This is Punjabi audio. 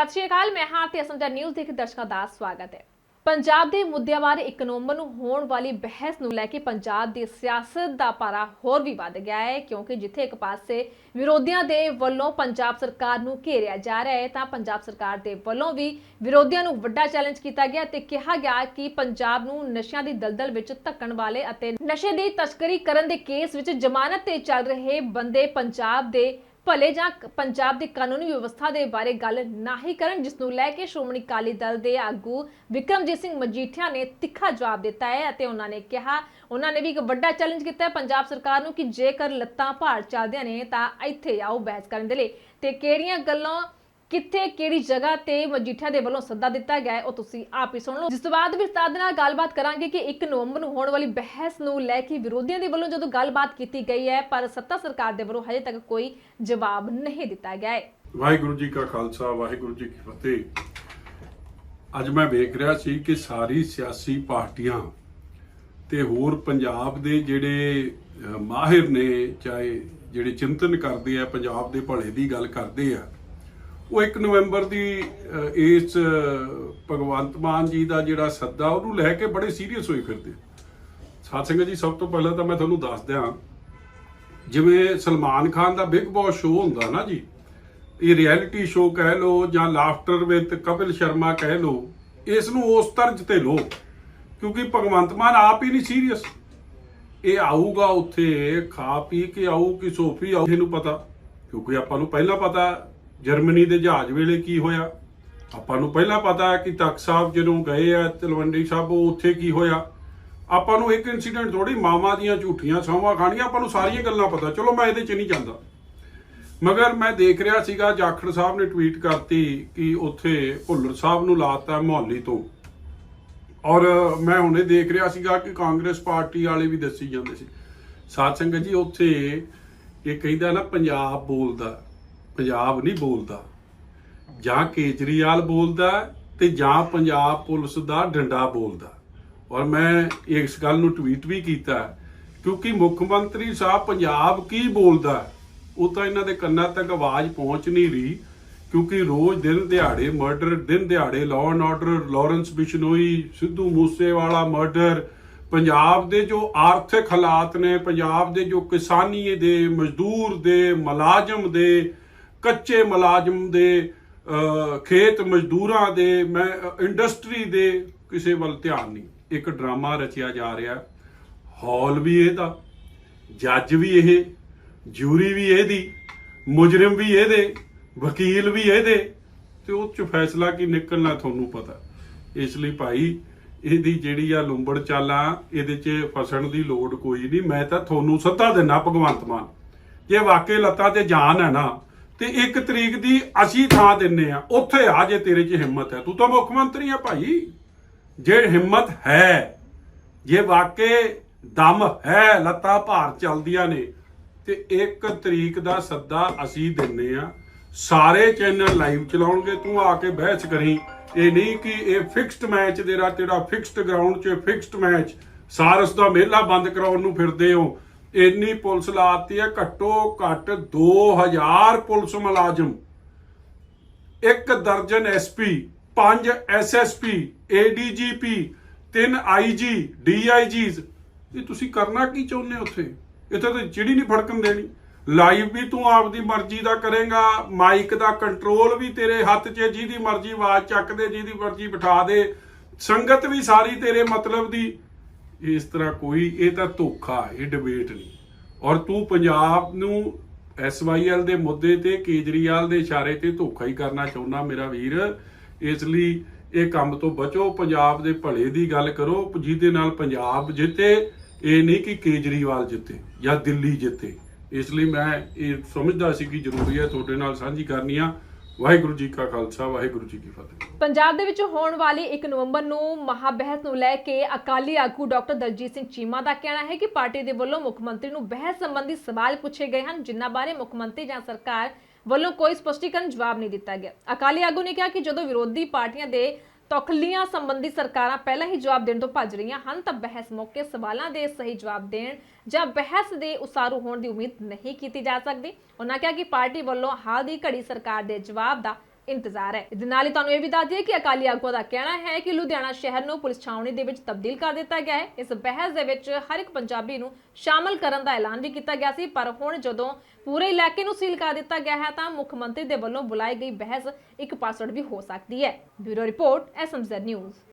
ਸਤਿ ਸ਼੍ਰੀ ਅਕਾਲ, ਮੈਂ ਹਾਂ ਤੇ ਅਸਮਝਾ ਨਿਊਜ਼ ਦੇਖ ਦਰਸ਼ਕਾਂ ਦਾ ਸਵਾਗਤ ਹੈ। ਪੰਜਾਬ ਦੇ ਮੁੱਦਿਆਂ ਬਾਰੇ ਇੱਕ ਨਵੰਬਰ ਨੂੰ ਹੋਣ ਵਾਲੀ ਬਹਿਸ ਨੂੰ ਲੈ ਕੇ ਪੰਜਾਬ ਦੀ ਸਿਆਸਤ ਦਾ ਪਾਰਾ ਹੋਰ ਵੀ ਵੱਧ ਗਿਆ ਹੈ, ਕਿਉਂਕਿ ਜਿੱਥੇ ਇੱਕ ਪਾਸੇ ਵਿਰੋਧੀਆਂ ਦੇ ਵੱਲੋਂ ਪੰਜਾਬ ਸਰਕਾਰ ਨੂੰ ਘੇਰਿਆ ਜਾ ਰਿਹਾ ਹੈ, ਤਾਂ ਪੰਜਾਬ ਸਰਕਾਰ ਦੇ ਵੱਲੋਂ ਵੀ ਵਿਰੋਧੀਆਂ ਨੂੰ ਵੱਡਾ ਚੈਲੰਜ ਕੀਤਾ ਗਿਆ ਤੇ ਕਿਹਾ ਗਿਆ ਕਿ ਪੰਜਾਬ ਨੂੰ ਨਸ਼ਿਆਂ ਦੀ ਦਲਦਲ ਵਿੱਚ ਧੱਕਣ ਵਾਲੇ ਅਤੇ ਨਸ਼ੇ ਦੀ ਤਸਕਰੀ ਕਰਨ ਦੇ ਕੇਸ ਵਿੱਚ ਜ਼ਮਾਨਤ ਤੇ ਚੱਲ ਰਹੇ ਬੰਦੇ ਪੰਜਾਬ ਦੇ ਭਲੇ ਜਾਂ ਪੰਜਾਬ ਦੀ ਕਾਨੂੰਨੀ ਵਿਵਸਥਾ ਦੇ ਬਾਰੇ ਗੱਲ ਨਾ ਹੀ ਕਰਨ, ਜਿਸ ਨੂੰ ਲੈ ਕੇ ਸ਼੍ਰੋਮਣੀ ਅਕਾਲੀ ਦਲ ਦੇ ਆਗੂ ਵਿਕਰਮਜੀਤ ਸਿੰਘ ਮਜੀਠੀਆ ਨੇ ਤਿੱਖਾ ਜਵਾਬ ਦਿੱਤਾ ਹੈ ਅਤੇ ਉਹਨਾਂ ਨੇ ਕਿਹਾ, ਉਹਨਾਂ ਨੇ ਵੀ ਇੱਕ ਵੱਡਾ ਚੈਲੰਜ ਕੀਤਾ ਹੈ ਪੰਜਾਬ ਸਰਕਾਰ ਨੂੰ ਕਿ ਜੇਕਰ ਲੱਤਾਂ ਭਾਰ ਚੱਲਦੀਆਂ ਨੇ ਤਾਂ ਇੱਥੇ ਆਓ ਬਹਿਸ ਕਰਨ ਦੇ ਲਈ। ਤੇ ਕਿਹੜੀਆਂ ਗੱਲਾਂ ਕਿੱਥੇ, ਕਿਹੜੀ ਜਗ੍ਹਾ ਤੇ ਮਜੀਠੀਆ ਦੇ ਵੱਲੋਂ ਸੱਦਾ ਦਿੱਤਾ ਗਿਆ ਹੈ, ਉਹ ਤੁਸੀਂ ਆਪ ਹੀ ਸੁਣ ਲਓ। ਜਿਸ ਤੋਂ ਬਾਅਦ ਵਿਸਤਾਰ ਦੇ ਨਾਲ ਗੱਲਬਾਤ ਕਰਾਂਗੇ ਕਿ 1 ਨਵੰਬਰ ਨੂੰ ਹੋਣ ਵਾਲੀ ਬਹਿਸ ਨੂੰ ਲੈ ਕੇ ਵਿਰੋਧੀਆਂ ਦੇ ਵੱਲੋਂ ਜਦੋਂ ਗੱਲਬਾਤ ਕੀਤੀ ਗਈ ਹੈ, ਪਰ ਸੱਤਾ ਸਰਕਾਰ ਦੇ ਵੱਲੋਂ ਹਜੇ ਤੱਕ ਕੋਈ ਜਵਾਬ ਨਹੀਂ ਦਿੱਤਾ ਗਿਆ ਹੈ। ਵਾਹਿਗੁਰੂ ਜੀ ਕਾ ਖਾਲਸਾ, ਵਾਹਿਗੁਰੂ ਜੀ ਕੀ ਫਤਿਹ। ਅੱਜ ਮੈਂ ਵੇਖ ਰਿਹਾ ਸੀ ਕਿ ਸਾਰੀ ਸਿਆਸੀ ਪਾਰਟੀਆਂ ਤੇ ਹੋਰ ਪੰਜਾਬ ਦੇ ਜਿਹੜੇ ਮਾਹਿਰ ਨੇ, ਚਾਹੇ ਜਿਹੜੇ ਚਿੰਤਨ ਕਰਦੇ ਆ, ਪੰਜਾਬ ਦੇ ਭਲੇ ਦੀ ਗੱਲ ਕਰਦੇ ਆ ਉਹ 1 ਨਵੰਬਰ ਦੀ ਇਸ ਭਗਵੰਤ ਮਾਨ ਜੀ ਦਾ ਜਿਹੜਾ ਸੱਦਾ, ਉਹਨੂੰ ਲੈ ਕੇ ਬੜੇ ਸੀਰੀਅਸ ਹੋਏ ਫਿਰਦੇ। ਸਾਧ ਸੰਗਤ ਜੀ, ਸਭ ਤੋਂ ਪਹਿਲਾਂ ਤਾਂ ਮੈਂ ਤੁਹਾਨੂੰ ਦੱਸ ਦਿਆਂ, ਜਿਵੇਂ ਸਲਮਾਨ ਖਾਨ ਦਾ ਬਿਗ ਬੌਸ ਸ਼ੋਅ ਹੁੰਦਾ ਨਾ ਜੀ, ਇਹ ਰਿਐਲਿਟੀ ਸ਼ੋਅ ਕਹਿ ਲੋ ਜਾਂ ਲਾਫਟਰ ਵਿਦ ਕਪਿਲ ਸ਼ਰਮਾ ਕਹਿ ਲੋ ਇਸ ਨੂੰ ਉਸ ਤਰਜ ਤੇ ਲੋ ਕਿਉਂਕਿ ਭਗਵੰਤ ਮਾਨ ਆਪ ਹੀ ਨਹੀਂ ਸੀਰੀਅਸ ਇਹ ਆਊਗਾ ਉੱਥੇ, ਖਾ ਪੀ ਕੇ ਆਊ ਕਿ ਸੋਫੀ ਆਊ, ਇਹਨੂੰ ਪਤਾ, ਕਿਉਂਕਿ ਆਪਾਂ ਨੂੰ ਪਹਿਲਾਂ ਪਤਾ ਜਰਮਨੀ ਦੇ ਜਹਾਜ਼ ਵੇਲੇ ਕੀ ਹੋਇਆ? ਆਪਾਂ ਨੂੰ ਪਹਿਲਾਂ ਪਤਾ ਹੈ ਕਿ ਤਖਤ ਸਾਹਿਬ ਜਦੋਂ ਗਏ ਆ, ਤਲਵੰਡੀ ਸਾਹਿਬ ਉੱਥੇ ਕੀ ਹੋਇਆ? ਆਪਾਂ ਨੂੰ ਇੱਕ ਇਨਸੀਡੈਂਟ ਥੋੜੀ ਮਾਮਾ ਦੀਆਂ ਝੂਠੀਆਂ ਸੌਂਵਾਂ ਖਾਣੀਆਂ, ਆਪਾਂ ਨੂੰ ਸਾਰੀਆਂ ਗੱਲਾਂ ਪਤਾ। ਚਲੋ ਮੈਂ ਇਹਦੇ 'ਚ ਨਹੀਂ ਜਾਂਦਾ। ਮਗਰ ਮੈਂ ਦੇਖ ਰਿਹਾ ਸੀਗਾ, ਜਾਖੜ ਸਾਹਿਬ ਨੇ ਟਵੀਟ ਕਰਤੀ ਕਿ ਉੱਥੇ ਭੁੱਲਰ ਸਾਹਿਬ ਨੂੰ ਲਾਤਾ ਮੁਹੱਲੀ ਤੋਂ। ਔਰ ਮੈਂ ਹੁਣੇ ਦੇਖ ਰਿਹਾ ਸੀਗਾ ਕਿ ਕਾਂਗਰਸ ਪਾਰਟੀ ਵਾਲੇ ਵੀ ਦੱਸੀ ਜਾਂਦੇ ਸੀ। ਸਾਧ ਸੰਗਤ ਜੀ, ਉੱਥੇ ਇਹ ਕਹਿੰਦਾ ਨਾ, ਪੰਜਾਬ ਬੋਲਦਾ। ਪੰਜਾਬ ਨਹੀਂ ਬੋਲਦਾ। ਜਾਂ ਕੇਜਰੀਵਾਲ ਬੋਲਦਾ ਤੇ ਜਾਂ ਪੰਜਾਬ ਪੁਲਿਸ ਦਾ ਡੰਡਾ ਬੋਲਦਾ। ਔਰ ਮੈਂ ਇਸ ਗੱਲ ਨੂੰ ਟਵੀਟ ਵੀ ਕੀਤਾ ਕਿਉਂਕਿ ਮੁੱਖ ਮੰਤਰੀ ਸਾਹਿਬ ਪੰਜਾਬ ਕੀ ਬੋਲਦਾ ਉਹ ਤਾਂ ਇਹਨਾਂ ਦੇ ਕੰਨਾਂ ਤੱਕ ਆਵਾਜ਼ ਪਹੁੰਚ ਨਹੀਂ ਰਹੀ, ਕਿਉਂਕਿ ਰੋਜ਼ ਦਿਨ ਦਿਹਾੜੇ ਮਰਡਰ ਦਿਨ ਦਿਹਾੜੇ law and order Lawrence Bishnoi Sidhu Moosewala murder Punjab ਦੇ ਜੋ ਆਰਥਿਕ ਹਾਲਾਤ ਨੇ, ਪੰਜਾਬ ਦੇ ਜੋ ਕਿਸਾਨੀ ਦੇ, ਮਜ਼ਦੂਰ ਦੇ, ਮੁਲਾਜ਼ਮ ਦੇ ਕੱਚੇ ਮੁਲਾਜ਼ਮ ਦੇ ਖੇਤ ਮਜ਼ਦੂਰਾਂ ਦੇ, ਮੈਂ ਇੰਡਸਟਰੀ ਦੇ ਕਿਸੇ ਵੱਲ ਧਿਆਨ ਨਹੀਂ। ਇੱਕ ਡਰਾਮਾ ਰਚਿਆ ਜਾ ਰਿਹਾ। ਹਾਲ ਵੀ ਇਹਦਾ, ਜੱਜ ਵੀ ਇਹ, ਜੂਰੀ ਵੀ ਇਹਦੀ, ਮੁਜਰਮ ਵੀ ਇਹਦੇ, ਵਕੀਲ ਵੀ ਇਹਦੇ। ਤੇ ਉਹ ਚ ਫੈਸਲਾ ਕੀ ਨਿਕਲਣਾ ਤੁਹਾਨੂੰ ਪਤਾ। ਇਸ ਲਈ ਭਾਈ, ਇਹਦੀ ਜਿਹੜੀ ਆ ਲੁੰਬੜ ਚਾਲਾਂ, ਇਹਦੇ ਚ ਫਸਣ ਦੀ ਲੋੜ ਕੋਈ ਨਹੀਂ। ਮੈਂ ਤਾਂ ਤੁਹਾਨੂੰ ਸੱਤਾ ਦਿੰਨਾ ਭਗਵੰਤ ਮਾਨ। ਜੇ ਵਾਕਈ ਲੱਤਾਂ ਤੇ ਜਾਨ ਹੈ ਨਾ ਤੇ ਇੱਕ ਤਰੀਕ ਦੀ ਅਸੀਂ ਥਾਂ ਦਿੰਨੇ ਆ। ਉੱਥੇ ਆ ਜੇ ਤੇਰੇ 'ਚ ਹਿੰਮਤ ਹੈ। ਤੂੰ ਤਾਂ ਮੁੱਖ ਮੰਤਰੀ ਆ ਭਾਈ। ਜੇ ਹਿੰਮਤ ਹੈ, ਜੇ ਵਾਕਈ ਦਮ ਹੈ, ਲੱਤਾਂ ਭਾਰ ਚੱਲਦੀਆਂ ਨੇ, ਤੇ ਇੱਕ ਤਰੀਕ ਦਾ ਸੱਦਾ ਅਸੀਂ ਦਿੰਨੇ ਆ। ਸਾਰੇ ਚੈਨਲ ਲਾਈਵ ਚਲਾਉਣਗੇ, ਤੂੰ ਆ ਕੇ ਬਹਿਸ ਕਰੀ। ਇਹ ਨਹੀਂ ਕਿ ਇਹ ਫਿਕਸਡ ਮੈਚ ਤੇਰਾ ਤੇਰਾ ਫਿਕਸਡ ਗਰਾਊਂਡ 'ਚ ਫਿਕਸਡ ਮੈਚ ਸਾਰਸ ਦਾ ਮੇਲਾ ਬੰਦ ਕਰਾਉਣ ਨੂੰ ਫਿਰਦੇ ਹੋ। ਇੰਨੀ ਪੁਲਿਸ ਲਾਤੀ ਹੈ, ਘੱਟੋ ਘੱਟ 2000 ਪੁਲਿਸ ਮੁਲਾਜ਼ਮ। ਇੱਕ ਦਰਜਨ ਐਸਪੀ, ਪੰਜ ਐਸਐਸਪੀ, ਏਡੀਜੀਪੀ, ਤਿੰਨ ਆਈਜੀ ਡੀਆਈਜੀਸ ਇਹ ਤੁਸੀਂ ਕਰਨਾ ਕੀ ਚਾਹੁੰਦੇ ਹੋ ਉੱਥੇ? ਇੱਥੇ ਤਾਂ ਚਿੜੀ ਨਹੀਂ ਫੜਕਣ ਦੇਣੀ। ਲਾਈਵ ਵੀ ਤੂੰ ਆਪਦੀ ਮਰਜ਼ੀ ਦਾ ਕਰੇਗਾ, ਮਾਈਕ ਦਾ ਕੰਟਰੋਲ ਵੀ ਤੇਰੇ ਹੱਥ 'ਚ ਜਿਹਦੀ ਮਰਜ਼ੀ ਆਵਾਜ਼ ਚੱਕ ਦੇ ਜਿਹਦੀ ਮਰਜ਼ੀ ਬਿਠਾ ਦੇ। ਸੰਗਤ ਵੀ ਸਾਰੀ ਤੇਰੇ ਮਤਲਬ ਦੀ ਇਸ ਤਰ੍ਹਾਂ ਕੋਈ, ਇਹ ਤਾਂ ਧੋਖਾ, ਇਹ ਡਿਬੇਟ ਨਹੀਂ। ਔਰ ਤੂੰ ਪੰਜਾਬ ਨੂੰ ਐਸਵਾਈਐਲ ਦੇ ਮੁੱਦੇ ਤੇ, ਕੇਜਰੀਵਾਲ ਦੇ ਇਸ਼ਾਰੇ ਤੇ ਧੋਖਾ ਹੀ ਕਰਨਾ ਚਾਹੁੰਦਾ ਮੇਰਾ ਵੀਰ। ਇਸ ਲਈ ਇਹ ਕੰਮ ਤੋਂ ਬਚੋ, ਪੰਜਾਬ ਦੇ ਭਲੇ ਦੀ ਗੱਲ ਕਰੋ, ਜਿਹਦੇ ਨਾਲ ਪੰਜਾਬ ਜਿੱਤੇ, ਇਹ ਨਹੀਂ ਕਿ ਕੇਜਰੀਵਾਲ ਜਿੱਤੇ ਜਾਂ ਦਿੱਲੀ ਜਿੱਤੇ। ਇਸ ਲਈ ਮੈਂ ਇਹ ਸਮਝਦਾ ਸੀ ਕਿ ਜ਼ਰੂਰੀ ਹੈ ਤੁਹਾਡੇ ਨਾਲ ਸਾਂਝੀ ਕਰਨੀ ਆ। ਵਾਹਿਗੁਰੂ ਜੀ ਕਾ ਖਾਲਸਾ, ਵਾਹਿਗੁਰੂ ਜੀ ਕੀ ਫਤਿਹ। ਪੰਜਾਬ ਦੇ ਵਿੱਚ ਹੋਣ ਵਾਲੀ 1 ਨਵੰਬਰ ਨੂੰ ਮਹਾਬਹਿਸ ਨੂੰ ਲੈ ਕੇ ਅਕਾਲੀ ਆਗੂ ਡਾਕਟਰ ਦਲਜੀਤ ਸਿੰਘ ਚੀਮਾ ਦਾ ਕਹਿਣਾ ਹੈ ਕਿ ਪਾਰਟੀ ਦੇ ਵੱਲੋਂ ਮੁੱਖ ਮੰਤਰੀ ਨੂੰ ਬਹਿਸ ਸੰਬੰਧੀ ਸਵਾਲ ਪੁੱਛੇ ਗਏ ਹਨ, ਜਿਨ੍ਹਾਂ ਬਾਰੇ ਮੁੱਖ ਮੰਤਰੀ ਜਾਂ ਸਰਕਾਰ ਵੱਲੋਂ ਕੋਈ ਸਪਸ਼ਟੀਕਰਨ ਜਵਾਬ ਨਹੀਂ ਦਿੱਤਾ ਗਿਆ। ਅਕਾਲੀ ਆਗੂ ਨੇ ਕਿਹਾ ਕਿ ਜਦੋਂ ਵਿਰੋਧੀ ਪਾਰਟੀਆਂ ਦੇ ਤੌਖਲੀਆਂ ਸੰਬੰਧੀ ਸਰਕਾਰਾਂ ਪਹਿਲਾਂ ਹੀ ਜਵਾਬ ਦੇਣ ਤੋਂ ਭੱਜ ਰਹੀਆਂ ਹਨ, ਤਾਂ ਬਹਿਸ ਮੌਕੇ ਸਵਾਲਾਂ ਦੇ ਸਹੀ ਜਵਾਬ ਦੇਣ ਜਾਂ ਬਹਿਸ ਦੇ ਉਸਾਰੂ ਹੋਣ ਦੀ ਉਮੀਦ ਨਹੀਂ ਕੀਤੀ ਜਾ ਸਕਦੀ। ਉਹਨਾਂ ਕਿਹਾ ਕਿ ਪਾਰਟੀ ਵੱਲੋਂ ਹਾਲ ਦੀ ਘੜੀ ਸਰਕਾਰ ਦੇ ਜਵਾਬ ਦਾ ਇੰਤਜ਼ਾਰ ਹੈ। ਇਹਦੇ ਨਾਲ ਹੀ ਤੁਹਾਨੂੰ ਇਹ ਵੀ ਦੱਸ ਦਈਏ ਕਿ ਅਕਾਲੀ ਆਗੂਆਂ ਦਾ ਕਹਿਣਾ ਹੈ ਕਿ ਲੁਧਿਆਣਾ ਸ਼ਹਿਰ ਨੂੰ ਪੁਲਿਸ ਛਾਉਣੀ ਦੇ ਵਿੱਚ ਤਬਦੀਲ ਕਰ ਦਿੱਤਾ ਗਿਆ ਹੈ। ਇਸ ਬਹਿਸ ਦੇ ਵਿੱਚ ਹਰ ਇੱਕ ਪੰਜਾਬੀ ਨੂੰ ਸ਼ਾਮਲ ਕਰਨ ਦਾ ਐਲਾਨ ਵੀ ਕੀਤਾ ਗਿਆ ਸੀ, ਪਰ ਹੁਣ ਜਦੋਂ ਪੂਰੇ ਇਲਾਕੇ ਨੂੰ ਸੀਲ ਕਰ ਦਿੱਤਾ ਗਿਆ ਹੈ ਤਾਂ ਮੁੱਖ ਮੰਤਰੀ ਦੇ ਵੱਲੋਂ ਬੁਲਾਈ ਗਈ ਬਹਿਸ ਇੱਕ ਪਾਸਵਰਡ ਵੀ ਹੋ ਸਕਦੀ ਹੈ। Bureau report SMZ news.